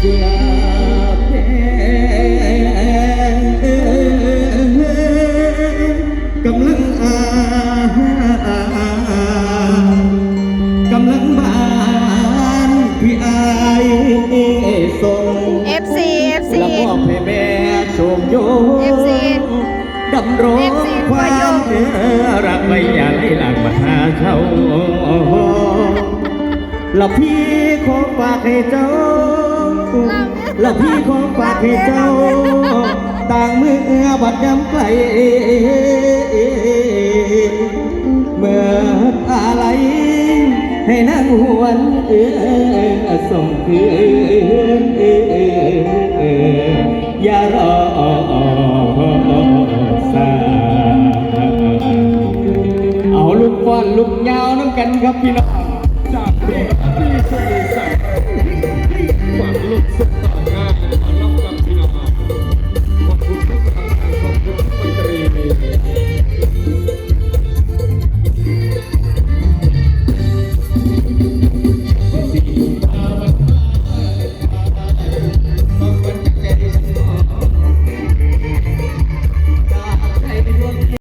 FC FC และมอบให้แม่ชมโย FC ดำรงความเนื้อรักไม่อยากให้หลังมาหาเช่าและพี่ขอฝากให้เจ้า และพี่ขอฝากให้เจ้า ต่างมือบัดยำไกลเมื่ออะไรให้นางหวนเอื้อส่งคืนอย่ารอสาเอาลูกฟ้อนลูกยาวน้ำกันครับพี่น้อง